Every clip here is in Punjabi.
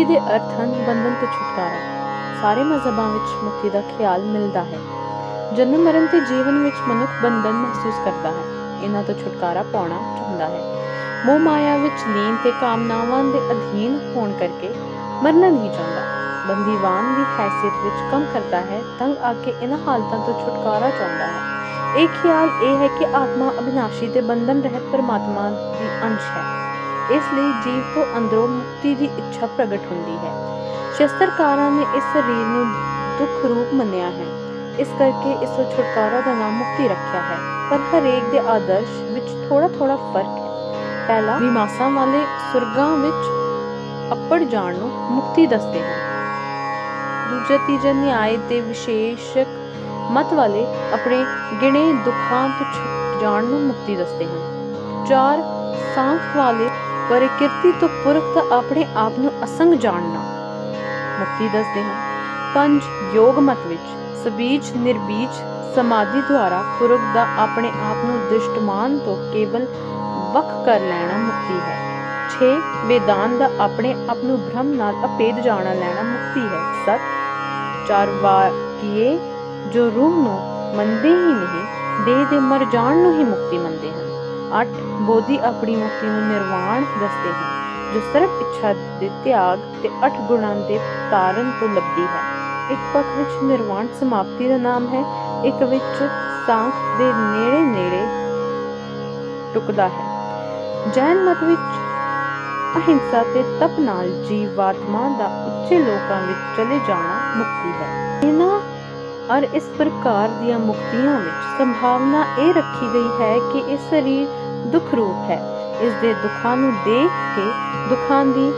ਮੁਕਤੀ ਦੇ ਅਰਥ ਹਨ ਬੰਧਨ ਤੋਂ ਛੁਟਕਾਰਾ। ਸਾਰੇ ਮਜ਼ਹਬਾਂ ਵਿੱਚ ਮੁਕਤੀ ਦਾ ਖਿਆਲ ਮਿਲਦਾ ਹੈ। ਜਨਮ ਮਰਨ ਤੇ ਜੀਵਨ ਵਿੱਚ ਮਨੁੱਖ ਬੰਧਨ ਮਹਿਸੂਸ ਕਰਦਾ ਹੈ। ਇਹਨਾਂ ਤੋਂ ਛੁਟਕਾਰਾ ਪਾਉਣਾ ਚਾਹੁੰਦਾ ਹੈ। ਮੋਹ ਮਾਇਆ ਵਿੱਚ ਲੀਨ ਤੇ ਕਾਮਨਾਵਾਂ ਦੇ ਅਧੀਨ ਹੋਣ ਕਰਕੇ ਮਰਨਾ ਨਹੀਂ ਚਾਹੁੰਦਾ। ਬੰਦੀਵਾਨ ਦੀ ਹੈਸੀਅਤ ਵਿੱਚ ਕੰਮ ਕਰਦਾ ਹੈ, ਤੰਗ ਆ ਕੇ ਇਹਨਾਂ ਹਾਲਤਾਂ ਤੋਂ ਛੁਟਕਾਰਾ ਚਾਹੁੰਦਾ ਹੈ। ਇਹ ਖਿਆਲ ਇਹ ਹੈ ਕਿ ਆਤਮਾ ਅਬਿਨਾਸ਼ੀ ਤੇ ਬੰਧਨ ਰਹਿਤ ਪਰਮਾਤਮਾ ਦੀ ਅੰਸ਼ ਹੈ। ਇਸ ਲਈ ਜੀਵ ਤੋਂ ਅੰਦਰੋਂ ਮੁਕਤੀ ਦੀ ਇੱਛਾ ਪ੍ਰਗਟ ਹੁੰਦੀ ਹੈ। ਸ਼ਸਤਰਕਾਰਾਂ ਨੇ ਇਸ ਸਰੀਰ ਨੂੰ ਦੁੱਖ ਰੂਪ ਮੰਨਿਆ ਹੈ। ਇਸ ਕਰਕੇ ਇਸ ਤੋਂ ਛੁਟਕਾਰਾ ਦਾ ਨਾਮ ਮੁਕਤੀ ਰੱਖਿਆ ਹੈ। ਪਰ ਹਰੇਕ ਦੇ ਆਦਰਸ਼ ਵਿੱਚ ਥੋੜਾ ਥੋੜਾ ਫ਼ਰਕ ਹੈ। ਪਹਿਲਾ ਵਿਮਾਸਾਂ ਵਾਲੇ ਸੁਰਗਾਂ ਵਿੱਚ ਅੱਪੜ ਜਾਣ ਨੂੰ ਮੁਕਤੀ ਦੱਸਦੇ ਹਨ। ਦੂਜਾ ਤੀਜਾ ਨਿਆਏ ਤੇ ਵਿਸ਼ੇਸ਼ਕ ਮਤ ਵਾਲੇ ਆਪਣੇ ਗਿਣੇ ਦੁੱਖਾਂ ਤੋਂ ਛੁੱਟ ਜਾਣ ਨੂੰ ਮੁਕਤੀ ਦੱਸਦੇ ਹਨ। ਚਾਰ ਸਾਂਖ ਵਾਲੇ ਪਰਿਕਿਰਤੀ ਤੋਂ ਪੁਰਖ ਦਾ ਆਪਣੇ ਆਪ ਨੂੰ ਅਸੰਗ ਜਾਣਨਾ। ਮੁਕਤੀ ਦੱਸਦੇ ਹਨ ਪੰਜ, ਯੋਗ ਮਤ ਵਿੱਚ। ਸਬੀਜ, ਨਿਰਬੀਜ, ਸਮਾਧੀ ਦੁਆਰਾ ਪੁਰਖ ਦਾ ਆਪਣੇ ਆਪ ਨੂੰ ਦ੍ਰਿਸ਼ਟਮਾਨ ਤੋਂ ਕੇਵਲ ਵੱਖ ਕਰ ਲੈਣਾ ਮੁਕਤੀ ਹੈ। 6 ਵੇਦਾਂਤ ਦਾ ਆਪਣੇ ਆਪ ਨੂੰ ਬ੍ਰਹਮ ਨਾਲ ਅਪੇਦ ਜਾਣਾ ਲੈਣਾ ਮੁਕਤੀ ਹੈ। 7 ਚਾਰ ਵਾਕੀਏ ਜੋ ਰੂਹ ਨੂੰ ਮੰਨਦੇ ਹੀ ਨਹੀਂ, ਦੇਹ ਦੇ ਮਰ ਜਾਣ ਨੂੰ ਹੀ ਮੁਕਤੀ ਮੰਨਦੇ ਹਨ। 8 ਬੋਧੀ ਆਪਣੀ ਮੁਕਤੀ ਨੂੰ ਨਿਰਵਾਣ ਦੱਸਦੇ ਹਨ, ਜੋ ਸਰਬ ਇੱਛਾ ਦੇ ਤਿਆਗ ਤੇ ਅਠ ਗੁਣਾਂ ਦੇ ਤਾਰਨ ਤੋਂ ਲੱਭਦੀ ਹੈ। ਇੱਕ ਪੱਖ ਵਿੱਚ ਨਿਰਵਾਣ ਸਮਾਪਤੀ ਦਾ ਨਾਮ ਹੈ, ਇੱਕ ਵਿੱਚ ਸਾਂਖ ਦੇ ਨੇੜੇ ਨੇੜੇ ਟੁਕਦਾ ਹੈ। ਜੈਨ ਮਤ ਵਿੱਚ ਅਹਿੰਸਾ ਤੇ ਤਪ ਨਾਲ ਜੀਵਾਤਮਾ ਦਾ ਉੱਚੇ ਲੋਕਾਂ ਵਿੱਚ ਚਲੇ ਜਾਣਾ ਮੁਕਤੀ ਹੈ। ਇਹਨਾਂ ਔਰ ਇਸ ਪ੍ਰਕਾਰ ਦੀਆਂ ਮੁਕਤੀਆਂ ਵਿੱਚ ਸੰਭਾਵਨਾ ਇਹ ਰੱਖੀ ਗਈ ਹੈ ਕਿ ਇਸ ਸਰੀਰ ਦੁੱਖ ਰੂਪ ਹੈ। ਇਸ ਦੇ ਦੁੱਖਾਂ ਨੂੰ ਦੇਖ ਕੇ ਦੁੱਖਾਂ ਦੀ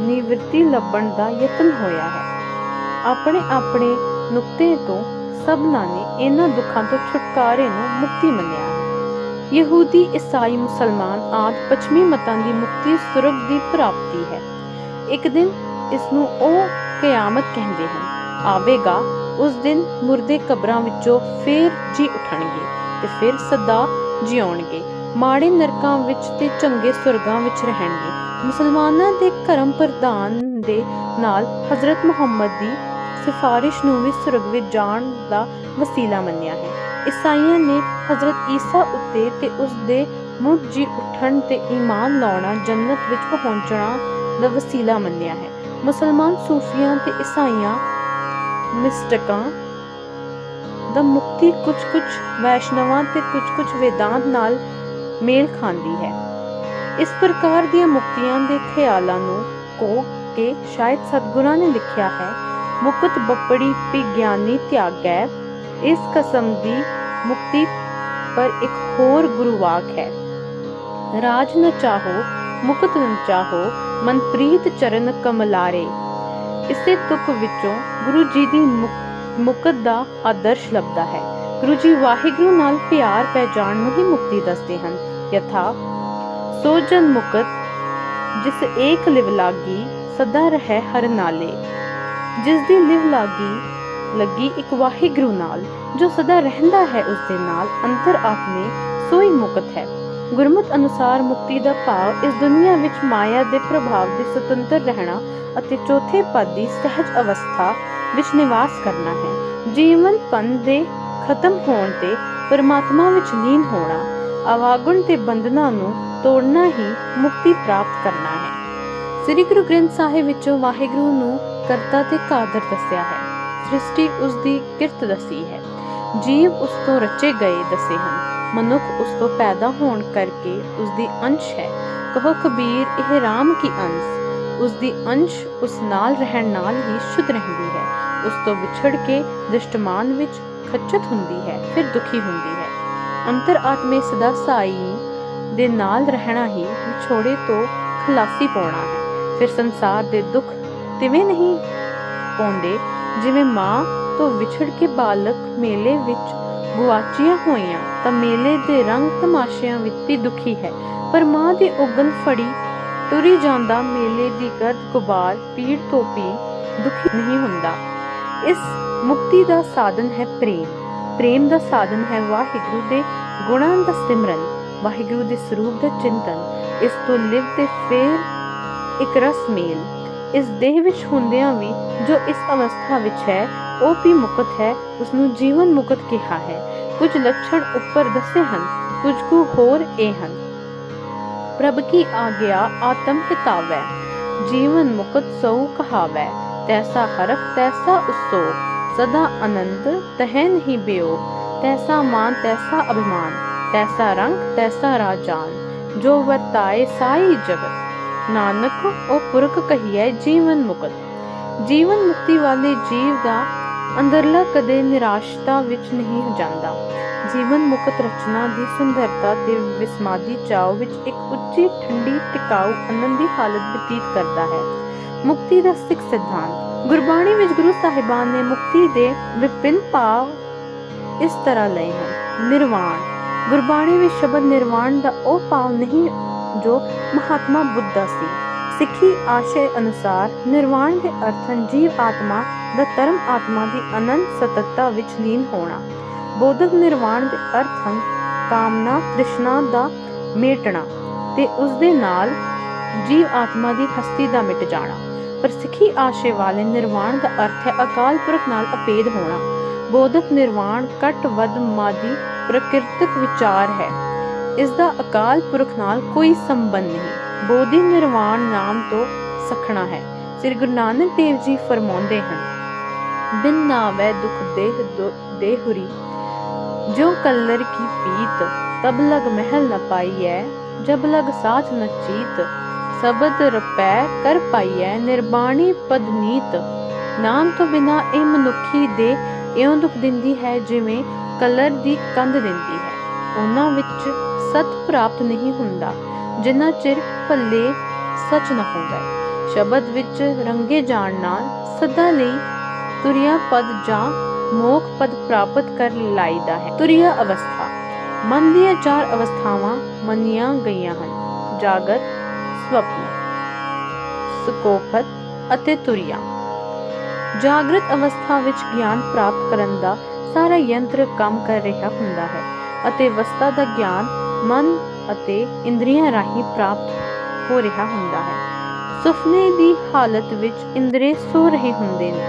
ਨਿਵਰਤੀ ਲੱਭਣ ਦਾ ਯਤਨ ਹੋਇਆ ਹੈ। ਆਪਣੇ ਆਪਣੇ ਨੁਕਤੇ ਤੋਂ ਸਭਨਾਂ ਨੇ ਇਹਨਾਂ ਦੁੱਖਾਂ ਤੋਂ ਛੁਟਕਾਰੇ ਨੂੰ ਮੁਕਤੀ ਮੰਨਿਆ ਯਹੂਦੀ, ਈਸਾਈ, ਮੁਸਲਮਾਨ ਆਦਿ ਪੱਛਮੀ ਮਤਾਂ ਦੀ ਮੁਕਤੀ ਸੁਰਗ ਦੀ ਪ੍ਰਾਪਤੀ ਹੈ। ਇੱਕ ਦਿਨ ਇਸ ਨੂੰ ਉਹ ਕਿਆਮਤ ਕਹਿੰਦੇ ਹਨ। ਆਵੇਗਾ, ਉਸ ਦਿਨ ਮੁਰਦੇ ਕਬਰਾਂ ਵਿੱਚੋਂ ਫੇਰ ਜੀ ਉਠਣਗੇ ਤੇ ਫਿਰ ਸਦਾ ਜਿਉਣਗੇ। ਮਾੜੇ ਨਰਕਾਂ ਵਿੱਚ ਤੇ ਚੰਗੇ ਸੁਰਗਾਂ ਵਿੱਚ ਰਹਿਣਗੇ। ਮੁਸਲਮਾਨਾਂ ਦੇ ਕਰਮ ਪ੍ਰਦਾਨ ਦੇ ਨਾਲ ਹਜ਼ਰਤ ਮੁਹੰਮਦ ਦੀ ਸਿਫਾਰਿਸ਼ ਨੂੰ ਵੀ ਸੁਰਗ ਵਿੱਚ ਜਾਣ ਦਾ ਵਸੀਲਾ ਮੰਨਿਆ ਹੈ। ਈਸਾਈਆਂ ਨੇ ਹਜ਼ਰਤ ਈਸਾ ਉੱਤੇ ਤੇ ਉਸ ਦੇ ਮੁੜ ਜੀ ਉੱਠਣ ਤੇ ਈਮਾਨ ਲਾਉਣਾ ਜੰਨਤ ਵਿੱਚ ਪਹੁੰਚਣਾ ਦਾ ਵਸੀਲਾ ਮੰਨਿਆ ਹੈ। ਮੁਸਲਮਾਨ ਸੂਫੀਆਂ ਤੇ ਈਸਾਈਆਂ ਮਿਸਟਕਾਂ ਦਾ ਮੁਕਤੀ ਕੁਝ ਕੁਝ ਵੈਸ਼ਨਵਾਂ ਤੇ ਕੁਝ ਕੁਝ ਵੇਦਾਂਤ ਨਾਲ ਮੇਲ ਖਾਂਦੀ ਹੈ। ਇਸ ਪ੍ਰਕਾਰ ਦੀਆਂ ਮੁਕਤੀਆਂ ਦੇ ਖਿਆਲਾਂ ਨੂੰ ਕੋ ਕੇ ਸ਼ਾਇਦ ਸਤਗੁਰਾਂ ਨੇ ਲਿਖਿਆ ਹੈ, ਮੁਕਤ ਬੱਪੜੀ ਪੀ ਤਿਆਗੈ ਇਸ ਕਸਮ ਦੀ ਮੁਕਤੀ ਪਰ ਇੱਕ ਹੋਰ ਗੁਰਵਾਕ ਹੈ। ਰਾਜ ਨ ਚਾਹੋ, ਮੁਕਤ ਨ ਚਾਹੋ ਮਨ ਚਰਨ ਕਮਲਾਰੇ। ਇਸੇ ਤੁਕ ਵਿੱਚੋਂ ਗੁਰੂ ਜੀ ਦੀ ਮੁਕਤ ਦਾ ਆਦਰਸ਼ ਲੱਭਦਾ ਹੈ। ਗੁਰੂ ਜੀ ਵਾਹਿਗੁਰੂ ਨਾਲ ਪਿਆਰ ਪੈ ਨੂੰ ਹੀ ਮੁਕਤੀ ਦੱਸਦੇ ਹਨ। ਯਥਾ ਸੋ ਮੁਕਤ, ਜਿਸ ਏਕ ਲਿਵ ਲਾਗੀ, ਸਦਾ ਰਹਿ ਹਰ ਨਾਲੇ। ਜਿਸ ਦੀ ਲਿਵ ਲਾਗੀ, ਲੱਗੀ ਇੱਕ ਵਾਹਿਗੁਰੂ ਨਾਲ, ਜੋ ਸਦਾ ਰਹਿੰਦਾ ਹੈ ਉਸ ਦੇ ਨਾਲ, ਅੰਤਰ ਆਤਮੇ ਸੋਈ ਮੁਕਤ ਹੈ। ਗੁਰਮਤ ਅਨੁਸਾਰ ਮੁਕਤੀ ਦਾ ਭਾਵ ਇਸ ਦੁਨੀਆ ਵਿੱਚ ਮਾਇਆ ਦੇ ਪ੍ਰਭਾਵ ਦੇ ਸੁਤੰਤਰ ਰਹਿਣਾ ਅਤੇ ਚੌਥੇ ਪਦ ਦੀ ਸਹਿਜ ਅਵਸਥਾ ਵਿੱਚ ਨਿਵਾਸ ਕਰਨਾ ਹੈ। ਜੀਵਨ ਪੰਨ ਦੇ ਖਤਮ ਹੋਣ ਤੇ ਪਰਮਾਤਮਾ ਵਿੱਚ ਲੀਨ ਹੋਣਾ, ਆਵਾਗੁਣ ਤੇ ਬੰਧਨਾਂ ਨੂੰ ਤੋੜਨਾ ਹੀ ਮੁਕਤੀ ਪ੍ਰਾਪਤ ਕਰਨਾ ਹੈ। ਸ੍ਰੀ ਗੁਰੂ ਗ੍ਰੰਥ ਸਾਹਿਬ ਵਿੱਚੋਂ ਵਾਹਿਗੁਰੂ ਨੂੰ ਕਰਤਾ ਤੇ ਕਾਦਰ ਦੱਸਿਆ ਹੈ। ਸ੍ਰਿਸ਼ਟੀ ਉਸ ਦੀ ਕਿਰਤ ਦੱਸੀ ਹੈ। ਜੀਵ ਉਸ ਤੋਂ ਰਚੇ ਗਏ ਦੱਸੇ ਹਨ। ਮਨੁੱਖ ਉਸ ਤੋਂ ਪੈਦਾ ਹੋਣ ਕਰਕੇ ਉਸ ਦੀ ਅੰਸ਼ ਹੈ। ਕਹੋ ਕਬੀਰ, ਇਹ ਰਾਮ ਕੀ ਅੰਸ਼? ਉਸ ਦੀ ਅੰਸ਼ ਉਸ ਨਾਲ ਰਹਿਣ ਨਾਲ ਹੀ ਸ਼ੁੱਧ ਰਹਿੰਦੀ ਹੈ। ਉਸ ਤੋਂ ਵਿਛੜ ਕੇ ਦ੍ਰਿਸ਼ਟਮਾਨ ਵਿੱਚ ਖੱਚਤ ਹੁੰਦੀ ਹੈ, ਫਿਰ ਦੁਖੀ ਹੁੰਦੀ ਹੈ। ਅੰਤਰ ਸਦਾ ਸਾਈ ਦੇ ਨਾਲ ਰਹਿਣਾ ਹੀ ਵਿਛੋੜੇ ਤੋਂ ਖਲਾਸੀ ਪਾਉਣਾ ਹੈ। ਫਿਰ ਸੰਸਾਰ ਦੇ ਦੁੱਖ ਤਿਵੇਂ ਨਹੀਂ ਪਾਉਂਦੇ, ਜਿਵੇਂ ਮਾਂ ਤੋਂ ਵਿਛੜ ਕੇ ਬਾਲਕ ਮੇਲੇ ਵਿੱਚ ਗੁਆਚੀਆਂ ਹੋਈਆਂ, ਤਾਂ ਮੇਲੇ ਦੇ ਰੰਗ ਤਮਾਸ਼ਿਆਂ ਵਿੱਚ ਵੀ ਦੁਖੀ ਹੈ। ਪਰ ਮਾਂ ਦੀ ਉਗਲ ਫੜੀ ਤੁਰੀ ਜਾਂਦਾ ਮੇਲੇ ਦੀ ਗਰਦ ਗੁਬਾਰ, ਪੀੜ ਤੋਂ ਪੀ ਦੁਖੀ ਨਹੀਂ ਹੁੰਦਾ। ਇਸ ਮੁਕਤੀ ਦਾ ਸਾਧਨ ਹੈ ਪ੍ਰੇਮ। ਪ੍ਰੇਮ ਦਾ ਸਾਧਨ ਹੈ ਵਾਹਿਗੁਰੂ ਦੇ ਗੁਣਾਂ ਦਾ ਸਿਮਰਨ, ਵਾਹਿਗੁਰੂ ਦੇ ਸਰੂਪ ਦਾ ਚਿੰਤਨ, ਇਸ ਤੋਂ ਲਿਵ ਤੇ ਫੇਰ ਇੱਕ ਰਸ ਮੇਲ। ਇਸ ਦੇਹ ਵਿੱਚ ਹੁੰਦਿਆਂ ਵੀ ਜੋ ਇਸ ਅਵਸਥਾ ਵਿੱਚ ਹੈ, ਉਹ ਵੀ ਮੁਕਤ ਹੈ ਉਸ ਨੂੰ ਜੀਵਨ ਮੁਕਤ ਕਿਹਾ ਹੈ। ਕੁਝ ਲੱਛਣ ਉੱਪਰ ਦੱਸੇ ਹਨ, ਕੁਝ ਕੁ ਹੋਰ ਇਹ ਹਨ। ਪ੍ਰਭ ਕੀ ਆਗਿਆ ਆਤਮ ਹਿਤਾਵੈ, ਜੀਵਨ ਮੁਕਤ ਸੋ ਕਹਾਵੈ। ਤੈਸਾ ਹਰਖ, ਤੈਸਾ ਉਸੋਗ ਸਦਾ ਆਨੰਦ ਤਹਿ ਨਹੀਂ ਬਿਯੋਗ ਤੈਸਾ ਮਾਨ, ਤੈਸਾ ਅਭਿਮਾਨ, ਤੈਸਾ ਰੰਗ, ਤੈਸਾ ਰਾਜਾਨ, ਜੋ ਵਰਤਾਏ ਸਾਈ ਜਗਤ। ਨਾਨਕ, ਉਹ ਪੁਰਖ ਕਹੀਐ ਜੀਵਨ ਮੁਕਤ। ਜੀਵਨ ਮੁਕਤੀ ਵਾਲੇ ਜੀਵ ਦਾ ਅੰਦਰਲਾ ਕਦੇ ਨਿਰਾਸ਼ਤਾ ਵਿੱਚ ਨਹੀਂ ਜਾਂਦਾ। ਜੀਵਨ ਮੁਕਤ ਰਚਨਾ ਦੀ ਸੁੰਦਰਤਾ ਤੇ ਵਿਸਮਾਦੀ ਚਾਉ ਵਿੱਚ ਇੱਕ ਉੱਚੀ, ਠੰਡੀ, ਟਿਕਾਊ, ਆਨੰਦ ਦੀ ਹਾਲਤ ਬਤੀਤ ਕਰਦਾ ਹੈ। ਮੁਕਤੀ ਦਾ ਸਿੱਖ ਸਿਧਾਂਤ। ਗੁਰਬਾਣੀ ਵਿੱਚ ਗੁਰੂ ਸਾਹਿਬਾਨ ਨੇ ਮੁਕਤੀ ਦੇ ਵਿਭਿੰਨ ਭਾਵ ਇਸ ਤਰ੍ਹਾਂ ਲਏ ਹਨ। ਨਿਰਵਾਣ। ਗੁਰਬਾਣੀ ਵਿੱਚ ਸ਼ਬਦ ਨਿਰਵਾਣ ਦਾ ਉਹ ਭਾਵ ਨਹੀਂ ਜੋ ਮਹਾਤਮਾ ਬੁੱਧਾ ਸੀ। ਸਿੱਖੀ ਆਸ਼ੇ ਅਨੁਸਾਰ ਨਿਰਵਾਣ ਦੇ ਅਰਥ ਹਨ ਜੀਵ ਆਤਮਾ ਦਾ ਧਰਮ ਆਤਮਾ ਦੀ ਅਨੰਤ ਸਤਤਾ ਵਿੱਚ ਲੀਨ ਹੋਣਾ। ਬੋਧਕ ਨਿਰਵਾਣ ਦੇ ਅਰਥ ਹਨ ਕਾਮਨਾ ਤ੍ਰਿਸ਼ਨਾ ਦਾ ਮੇਟਣਾ ਤੇ ਉਸ ਦੇ ਨਾਲ ਜੀਵ ਆਤਮਾ ਦੀ ਹਸਤੀ ਦਾ ਮਿਟ ਜਾਣਾ। ਪਰ ਸਿੱਖੀ ਆਸ਼ੇ ਵਾਲੇ ਨਿਰਵਾਣ ਦਾ ਅਰਥ ਹੈ ਅਕਾਲ ਪੁਰਖ ਨਾਲ ਅਪੇਧ ਹੋਣਾ। ਬੋਧਕ ਨਿਰਵਾਣ ਘਟ ਵੱਧ ਮਾਦੀ ਪ੍ਰਕਿਰਤਕ ਵਿਚਾਰ ਹੈ। ਇਸ ਦਾ ਅਕਾਲ ਪੁਰਖ ਨਾਲ ਕੋਈ ਸੰਬੰਧ ਨਹੀਂ। ਬੋਧੀ ਨਿਰਵਾਣ ਨਾਮ ਤੋਂ ਸਖਣਾ ਹੈ। ਸ੍ਰੀ ਗੁਰੂ ਨਾਨਕ ਦੇਵ ਜੀ ਫਰਮਾਉਂਦੇ ਹਨ, ਬਿਨ ਨਾਵੈ ਦੁਖ ਦੇਹ ਦੇਹੁਰੀ ਜੋ ਕਲਰ ਕੀ ਪੀਤ, ਤਬ ਲਗ ਮਹਿਲ ਨ ਪਾਈਐ, ਜਬ ਲਗ ਸਾਥ ਨ ਚੀਤ ਸਬਦ ਰਪੈ ਕਰ ਪਾਈਐ ਨਿਰਬਾਣੀ ਪਦ ਨਾਮ ਤੋਂ ਬਿਨਾ ਇਹ ਮਨੁੱਖੀ ਦੇ ਇਉਂ ਦੁੱਖ ਦਿੰਦੀ ਹੈ ਜਿਵੇਂ ਕਲਰ ਦੀ ਕੰਧ ਦਿੰਦੀ ਹੈ। ਉਹਨਾਂ ਵਿੱਚ ਸਤ ਪ੍ਰਾਪਤ ਨਹੀਂ ਹੁੰਦਾ, ਜਿੰਨਾ ਚਿਰ ਭੱਲੇ ਸੱਚ ਨਾ ਹੁੰਦਾ ਸ਼ਬਦ ਵਿੱਚ ਰੰਗੇ ਜਾਣ ਨਾਲ ਸਦਾ ਲਈ ਤੁਰਿਆ ਪਦ ਜਾਂ ਮੋਖ ਪਦ ਪ੍ਰਾਪਤ ਕਰ ਲਾਈਦਾ ਹੈ। ਤੁਰਿਆ ਅਵਸਥਾ। ਮਨ ਦੀਆਂ ਚਾਰ ਅਵਸਥਾਵਾਂ ਮੰਨੀਆਂ ਗਈਆਂ ਹਨ। ਜਾਗਤ ਸਵਪਨ, ਸੁਕੋਪਤ ਅਤੇ ਤੁਰਿਆ। ਜਾਗਰਤ ਅਵਸਥਾ ਵਿੱਚ ਗਿਆਨ ਪ੍ਰਾਪਤ ਕਰਨ ਦਾ ਸਾਰਾ ਯੰਤਰ ਕੰਮ ਕਰ ਰਿਹਾ ਹੁੰਦਾ ਹੈ ਅਤੇ ਅਵਸਥਾ ਦਾ ਗਿਆਨ ਮਨ ਅਤੇ ਇੰਦਰੀਆਂ ਰਾਹੀਂ ਪ੍ਰਾਪਤ ਹੋ ਰਿਹਾ ਹੁੰਦਾ ਹੈ। ਸੁਪਨੇ ਦੀ ਹਾਲਤ ਵਿੱਚ ਇੰਦਰੀ ਸੋ ਰਹੇ ਹੁੰਦੇ ਹਨ,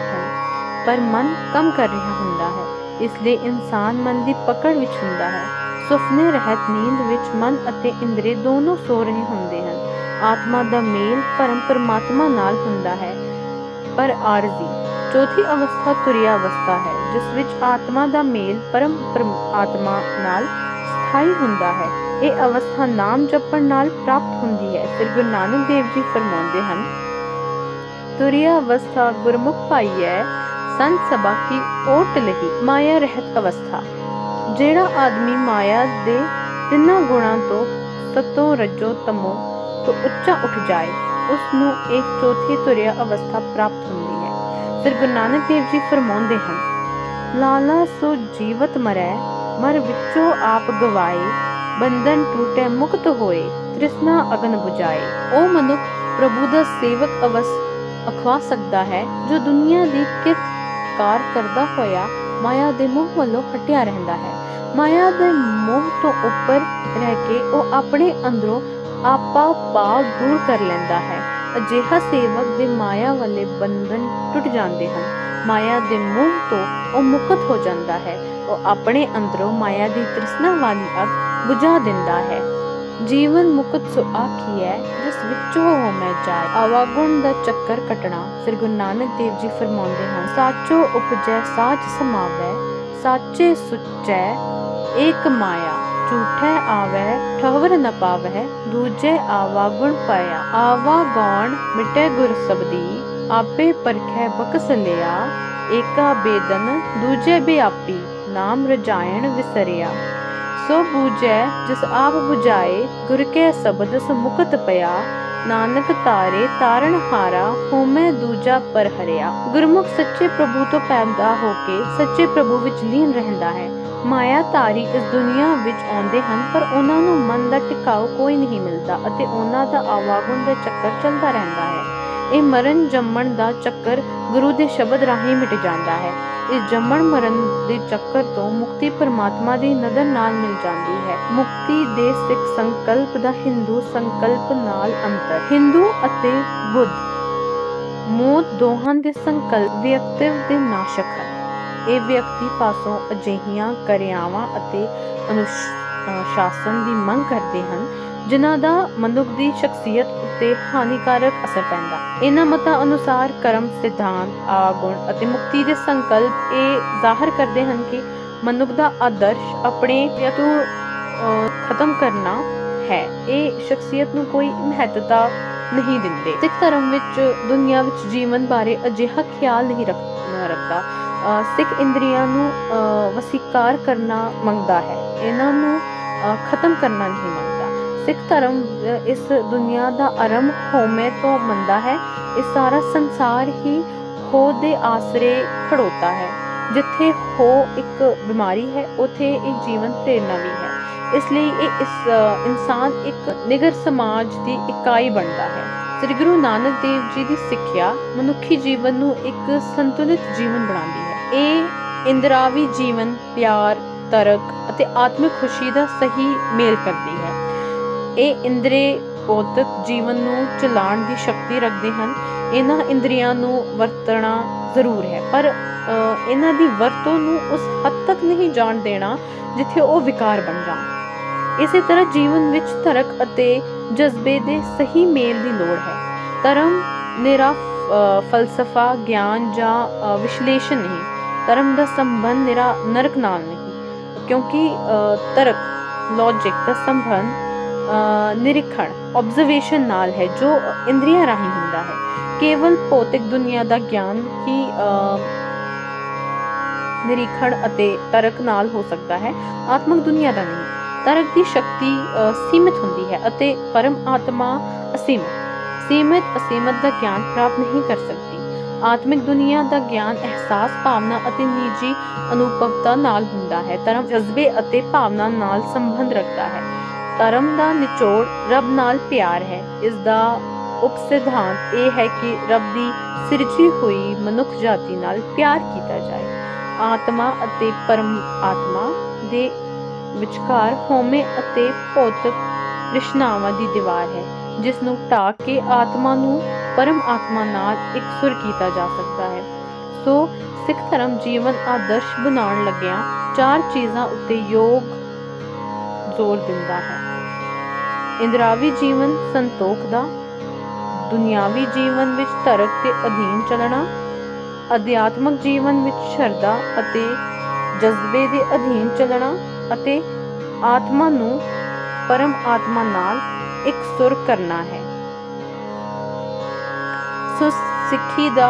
ਪਰ ਮਨ ਕੰਮ ਕਰ ਰਿਹਾ ਹੁੰਦਾ ਹੈ, ਇਸ ਲਈ ਇਨਸਾਨ ਮਨ ਦੀ ਪਕੜ ਵਿੱਚ ਹੁੰਦਾ ਹੈ। ਸੁਪਨੇ ਰਹਿਤ ਨੀਂਦ ਵਿੱਚ ਮਨ ਅਤੇ ਇੰਦਰੀ ਦੋਨੋਂ ਸੋ ਰਹੇ ਹੁੰਦੇ ਹਨ ਆਤਮਾ ਦਾ ਮੇਲ ਪਰਮ ਪਰਮਾਤਮਾ ਨਾਲ ਹੁੰਦਾ ਹੈ। ਪਰ ਆਰਜ਼ੀ, ਚੌਥੀ ਅਵਸਥਾ ਤੁਰਿਆ ਅਵਸਥਾ ਹੈ, ਜਿਸ ਵਿੱਚ ਆਤਮਾ ਦਾ ਮੇਲ ਪਰਮ ਪਰਮਾਤਮਾ ਨਾਲ ਸਥਾਈ ਹੁੰਦਾ ਹੈ। ਇਹ ਅਵਸਥਾ ਨਾਮ ਜਪਣ ਨਾਲ ਪ੍ਰਾਪਤ ਹੁੰਦੀ ਹੈ ਫਿਰ ਗੁਰੂ ਨਾਨਕ ਦੇਵ ਜੀ ਫਰਮਾਉਂਦੇ ਹਨ। ਤੁਰਿਆ ਅਵਸਥਾ ਗੁਰਮੁਖ ਪਾਈਐ, ਸੰਤ ਸਭਾ ਕੀ ਓਟ ਲਹੀ ਮਾਇਆ ਰਹਿਤ ਅਵਸਥਾ। ਜਿਹੜਾ ਆਦਮੀ ਮਾਇਆ ਦੇ ਤਿੰਨਾਂ ਗੁਣਾਂ ਤੋਂ ਸਤੋਂ ਰਜੋ ਤਮੋ ਤੋਂ ਉੱਚਾ ਉੱਠ ਜਾਏ ਉਸ ਨੂੰ ਇੱਕ ਚੌਥੀ ਤੁਰਿਆ ਅਵਸਥਾ ਪ੍ਰਾਪਤ ਹੁੰਦੀ ਹੈ। ਫਿਰ ਗੁਰੂ ਨਾਨਕ ਦੇਵ ਜੀ ਫਰਮਾਉਂਦੇ ਹਨ, ਲਾਲਾ ਸੋ ਜੀਵਤ ਮਰੈ, ਮਰ ਵਿੱਚੋਂ ਆਪ ਗਵਾਏ, ਬੰਧਨ ਟੂਟੇ ਮੁਕਤ ਹੋਏ, ਤ੍ਰਿਸ਼ਨਾ ਅਗਨ 부ਝਾਏ। ਉਹ ਮਨੁੱਖ ਪ੍ਰਭੂ ਦਾ ਸੇਵਕ ਅਵਸ ਅਖਵਾ ਸਕਦਾ ਹੈ, ਜੋ ਦੁਨੀਆ ਦੀ ਕਿਰਤ ਕਾਰ ਕਰਦਾ ਹੋਇਆ ਮਾਇਆ ਦੇ ਮੋਹ ਵੱਲੋਂ ਹਟਿਆ ਰਹਿੰਦਾ ਹੈ। ਮਾਇਆ ਦੇ ਮੋਹ ਤੋਂ ਉੱਪਰ ਰਹਿ ਕੇ ਉਹ ਆਪਣੇ ਅੰਦਰੋਂ ਆਪਾ ਭਾਵ ਦੂਰ ਕਰ ਲੈਂਦਾ ਹੈ। ਅਜਿਹਾ ਸੇਵਕ ਦੇ ਮਾਇਆ ਵਾਲੇ ਬੰਧਨ ਟੁੱਟ ਜਾਂਦੇ ਹਨ। ਮਾਇਆ ਦੇ ਮੋਹ ਤੋਂ ਉਹ ਮੁਕਤ ਹੋ ਜਾਂਦਾ ਹੈ। ਉਹ ਆਪਣੇ ਅੰਦਰੋਂ ਮਾਇਆ ਦੀ ਤ੍ਰਿਸ਼ਨਾ ਵਾਲੀ ਅੱਗ ਬੁਝਾ ਦਿੰਦਾ ਹੈ। ਜੀਵਨ ਮੁਕਤ ਸੋ ਆਖੀਐ ਜਿਸ ਵਿੱਚੋਂ ਹੋ ਮੈਂ ਜਾਏ। ਆਵਾਗੁਣ ਦਾ ਚੱਕਰ ਕਟਣਾ ਫਿਰ ਗੁਰੂ ਨਾਨਕ ਦੇਵ ਜੀ ਫਰਮਾਉਂਦੇ ਹਨ, ਸਾਚੋ ਉਪਜੈ, ਸਾਚ ਸਮਾਵੈ, ਸਾਚੇ ਸੁਚੈ, ਏਕ ਮਾਇਆ। ਝੂਠੈ ਆਵੈ ਠਹਵਰ ਨ ਪਾਵੈ, ਦੂਜੇ ਆਵਾਗੁਣ ਪਾਇਆ। ਆਵਾ ਗੌਣ ਮਿਟੇ ਗੁਰ ਸਬਦੀ, ਆਪੇ ਪਰਖੈ ਬਕਸ ਲਿਆ। ਏਕਾ ਬੇਦਨ, ਦੂਜੇ ਬਿਆਪੀ, ਨਾਮ ਰਜਾਇਣ ਵਿਸਰਿਆ। ਸੋ ਬੂਝੈ, ਜਿਸ ਆਪ 부ਝਾਏ ਗੁਰ ਕੇ ਸ਼ਬਦ ਸਮੁਕਤ ਪਿਆ। ਨਾਨਕ ਤਾਰੇ ਤਾਰਨ ਹਾਰਾ ਹੋਮੈ ਦੂਜਾ ਪਰ ਹਰਿਆ। ਗੁਰਮੁਖ ਸੱਚੇ ਪ੍ਰਭੂ ਤੋਂ ਪੈਦਾ ਹੋ ਕੇ ਸੱਚੇ ਪ੍ਰਭੂ ਵਿੱਚ ਲੀਨ ਰਹਿੰਦਾ ਹੈ। ਮਾਇਆ ਤਾਰੀ ਇਸ ਦੁਨੀਆ ਵਿੱਚ ਆਉਂਦੇ ਹਨ, ਪਰ ਉਹਨਾਂ ਨੂੰ ਮਨ ਦਾ ਟਿਕਾਉ ਕੋਈ ਨਹੀਂ ਮਿਲਦਾ ਅਤੇ ਉਹਨਾਂ ਦਾ ਆਵਾਗੁਣ ਦਾ ਚੱਕਰ ਚੱਲਦਾ ਰਹਿੰਦਾ ਹੈ। ਇਹ ਮਰਨ ਜੰਮਣ ਦਾ ਚੱਕਰ ਗੁਰੂ ਦੇ ਸ਼ਬਦ ਰਾਹੀਂ ਮਿਟ ਜਾਂਦਾ ਹੈ। ਇਸ ਜੰਮਣ ਮਰਨ ਦੇ ਚੱਕਰ ਤੋਂ ਮੁਕਤੀ ਪਰਮਾਤਮਾ ਦੀ ਨਦਰ ਨਾਲ ਮਿਲ ਜਾਂਦੀ ਹੈ। ਮੁਕਤੀ ਦੇ ਸਿੱਖ ਸੰਕਲਪ ਦਾ ਹਿੰਦੂ ਸੰਕਲਪ ਨਾਲ ਅੰਤਰ। ਹਿੰਦੂ ਅਤੇ ਬੁੱਧ ਮੌਤ ਦੋਹਾਂ ਦੇ ਸੰਕਲਪ ਵਿਅਕਤਿਵ ਦੇ ਨਾਸ਼ਕ ਹਨ। ਇਹ ਵਿਅਕਤੀ ਪਾਸੋਂ ਅਜਿਹੀਆਂ ਕਿਰਿਆਵਾਂ ਅਤੇ ਅਨੁਸ਼ਾਸਨ ਦੀ ਮੰਗ ਕਰਦੇ ਹਨ ਜਿਨ੍ਹਾਂ ਦਾ ਮਨੁੱਖ ਦੀ ਸ਼ਖਸੀਅਤ ਉੱਤੇ ਹਾਨੀਕਾਰਕ ਅਸਰ ਪੈਂਦਾ। ਇਹਨਾਂ ਮਤਾਂ ਅਨੁਸਾਰ ਕਰਮ ਸਿਧਾਂਤ ਆਗੁਣ ਅਤੇ ਮੁਕਤੀ ਦੇ ਸੰਕਲਪ ਇਹ ਜ਼ਾਹਰ ਕਰਦੇ ਹਨ ਕਿ ਮਨੁੱਖ ਦਾ ਆਦਰਸ਼ ਆਪਣੇ ਤੋਂ ਖਤਮ ਕਰਨਾ ਹੈ। ਇਹ ਸ਼ਖਸੀਅਤ ਨੂੰ ਕੋਈ ਮਹੱਤਤਾ ਨਹੀਂ ਦਿੰਦੇ। ਸਿੱਖ ਧਰਮ ਵਿੱਚ ਦੁਨੀਆ ਵਿੱਚ ਜੀਵਨ ਬਾਰੇ ਅਜਿਹਾ ਖਿਆਲ ਨਹੀਂ ਰੱਖ ਰੱਖਦਾ। ਸਿੱਖ ਇੰਦਰੀਆਂ ਨੂੰ ਅਹ, ਵਸੀਕਾਰ ਕਰਨਾ ਮੰਗਦਾ ਹੈ। ਇਹਨਾਂ ਨੂੰ ਖਤਮ ਕਰਨਾ ਨਹੀਂ ਮੰਗਦਾ। ਸਿੱਖ ਧਰਮ ਇਸ ਦੁਨੀਆ ਦਾ ਆਰੰਭ ਹੋਮੇ ਤੋਂ ਮੰਨਦਾ ਹੈ। ਇਹ ਸਾਰਾ ਸੰਸਾਰ ਹੀ ਹੋ ਦੇ ਆਸਰੇ ਖੜੋਤਾ ਹੈ। ਜਿੱਥੇ ਹੋ ਇੱਕ ਬਿਮਾਰੀ ਹੈ, ਉਥੇ ਇਹ ਜੀਵਨ ਪ੍ਰੇਰਨਾ ਵੀ ਹੈ। ਇਸ ਲਈ ਇਹ ਇਸ ਇਨਸਾਨ ਇੱਕ ਨਿਗਰ ਸਮਾਜ ਦੀ ਇਕਾਈ ਬਣਦਾ ਹੈ। ਸ੍ਰੀ ਗੁਰੂ ਨਾਨਕ ਦੇਵ ਜੀ ਦੀ ਸਿੱਖਿਆ ਮਨੁੱਖੀ ਜੀਵਨ ਨੂੰ ਇੱਕ ਸੰਤੁਲਿਤ ਜੀਵਨ ਬਣਾਉਂਦੀ ਹੈ। ਇਹ ਇੰਦਰਾਵੀ ਜੀਵਨ, ਪਿਆਰ, ਤਰਕ ਅਤੇ ਆਤਮਿਕ ਖੁਸ਼ੀ ਦਾ ਸਹੀ ਮੇਲ ਕਰਦੀ ਹੈ। ਇਹ ਇੰਦਰੀ ਭੌਤਿਕ ਜੀਵਨ ਨੂੰ ਚਲਾਉਣ ਦੀ ਸ਼ਕਤੀ ਰੱਖਦੇ ਹਨ। ਇਹਨਾਂ ਇੰਦਰੀਆਂ ਨੂੰ ਵਰਤਣਾ ਜ਼ਰੂਰ ਹੈ, ਪਰ ਇਹਨਾਂ ਦੀ ਵਰਤੋਂ ਨੂੰ ਉਸ ਹੱਦ ਤੱਕ ਨਹੀਂ ਜਾਣ ਦੇਣਾ ਜਿੱਥੇ ਉਹ ਵਿਕਾਰ ਬਣ ਜਾਣ। ਇਸੇ ਤਰ੍ਹਾਂ ਜੀਵਨ ਵਿੱਚ ਤਰਕ ਅਤੇ ਜਜ਼ਬੇ ਦੇ ਸਹੀ ਮੇਲ ਦੀ ਲੋੜ ਹੈ। ਧਰਮ ਨਿਰਾ ਫਲਸਫਾ, ਗਿਆਨ ਜਾਂ ਵਿਸ਼ਲੇਸ਼ਣ ਨਹੀਂ। ਧਰਮ ਦਾ ਸੰਬੰਧ ਨਿਰਾ ਨਰਕ ਨਾਲ ਨਹੀਂ, ਕਿਉਂਕਿ ਤਰਕ ਲੌਜਿਕ ਦਾ ਸੰਬੰਧ ਨਿਰੀਖਣ ਆਬਜ਼ਰਵੇਸ਼ਨ ਨਾਲ ਹੈ, ਜੋ ਇੰਦਰੀਆਂ ਰਾਹੀਂ ਹੁੰਦਾ ਹੈ। ਕੇਵਲ ਭੌਤਿਕ ਦੁਨੀਆ ਦਾ ਗਿਆਨ ਹੀ ਨਿਰੀਖਣ ਅਤੇ ਤਰਕ ਨਾਲ ਹੋ ਸਕਦਾ ਹੈ, ਆਤਮਿਕ ਦੁਨੀਆ ਦਾ ਨਹੀਂ। ਤਰਕ ਦੀ ਸ਼ਕਤੀ ਸੀਮਿਤ ਹੁੰਦੀ ਹੈ ਅਤੇ ਪਰਮ ਆਤਮਾ ਅਸੀਮਿਤ। ਸੀਮਿਤ, ਅਸੀਮਤ ਦਾ ਗਿਆਨ ਪ੍ਰਾਪਤ ਨਹੀਂ ਕਰ ਸਕਦੀ। ਆਤਮਿਕ ਦੁਨੀਆ ਦਾ ਗਿਆਨ ਅਹਿਸਾਸ, ਭਾਵਨਾ ਅਤੇ ਨਿੱਜੀ ਅਨੁਭਵਤਾ ਨਾਲ ਹੁੰਦਾ ਹੈ। ਤਰਮ ਜਜ਼ਬੇ ਅਤੇ ਭਾਵਨਾ ਨਾਲ ਸੰਬੰਧ ਰੱਖਦਾ ਹੈ। ਧਰਮ ਦਾ ਨਿਚੋੜ ਰੱਬ ਨਾਲ ਪਿਆਰ ਹੈ। ਇਸ ਦਾ ਉਪ ਇਹ ਹੈ ਕਿ ਰੱਬ ਦੀ ਸਿਰਜੀ ਹੋਈ ਮਨੁੱਖ ਜਾਤੀ ਨਾਲ ਪਿਆਰ ਕੀਤਾ ਜਾਏ। ਆਤਮਾ ਅਤੇ ਪਰਮ ਆਤਮਾ ਦੇ ਵਿਚਕਾਰ ਹਉਮੈ ਅਤੇ ਭੌਤਿਕ ਤ੍ਰਿਸ਼ਨਾਵਾਂ ਦੀ ਦੀਵਾਰ ਹੈ, ਜਿਸ ਨੂੰ ਢਾਹ ਕੇ ਆਤਮਾ ਨੂੰ ਪਰਮ ਆਤਮਾ ਨਾਲ ਇਕਸੁਰ ਕੀਤਾ ਜਾ ਸਕਦਾ ਹੈ। ਸੋ ਸਿੱਖ ਧਰਮ ਜੀਵਨ ਆਦਰਸ਼ ਬਣਾਉਣ ਲੱਗਿਆਂ ਚਾਰ ਚੀਜ਼ਾਂ ਉੱਤੇ ਯੋਗ ਜ਼ੋਰ ਦਿੰਦਾ ਹੈ। ਇੰਦਰਾਵੀ ਜੀਵਨ ਸੰਤੋਖ ਦਾ, ਦੁਨਿਆਵੀ ਜੀਵਨ ਵਿੱਚ ਤਰਕ ਦੇ ਅਧੀਨ ਚੱਲਣਾ, ਅਧਿਆਤਮਕ ਜੀਵਨ ਵਿੱਚ ਸ਼ਰਧਾ ਅਤੇ ਜਜ਼ਬੇ ਦੇ ਅਧੀਨ ਚੱਲਣਾ ਅਤੇ ਆਤਮਾ ਨੂੰ ਪਰਮ ਆਤਮਾ ਨਾਲ ਇੱਕ ਸੁਰ ਕਰਨਾ ਹੈ। ਸੋ ਸਿੱਖੀ ਦਾ,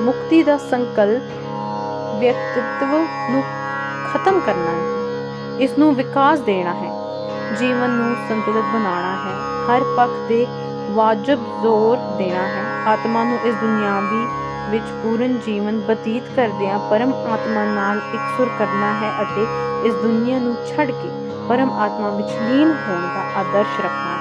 ਮੁਕਤੀ ਦਾ ਸੰਕਲਪ ਵਿਅਕਤਿਤਵ ਨੂੰ ਖਤਮ ਕਰਨਾ ਹੈ, ਇਸ ਨੂੰ ਵਿਕਾਸ ਦੇਣਾ ਹੈ। ਜੀਵਨ ਨੂੰ ਸੰਤੁਲਿਤ ਬਣਾਉਣਾ ਹੈ। ਹਰ ਪੱਖ ਦੇ ਵਾਜਬ ਜ਼ੋਰ ਦੇਣਾ ਹੈ। ਆਤਮਾ ਨੂੰ ਇਸ ਦੁਨਿਆਵੀ ਵਿੱਚ ਪੂਰਨ ਜੀਵਨ ਬਤੀਤ ਕਰਦਿਆਂ ਪਰਮ ਆਤਮਾ ਨਾਲ ਇਕਸੁਰ ਕਰਨਾ ਹੈ ਅਤੇ ਇਸ ਦੁਨੀਆ ਨੂੰ ਛੱਡ ਕੇ ਪਰਮ ਆਤਮਾ ਵਿੱਚ ਲੀਨ ਹੋਣ ਦਾ ਆਦਰਸ਼ ਰੱਖਣਾ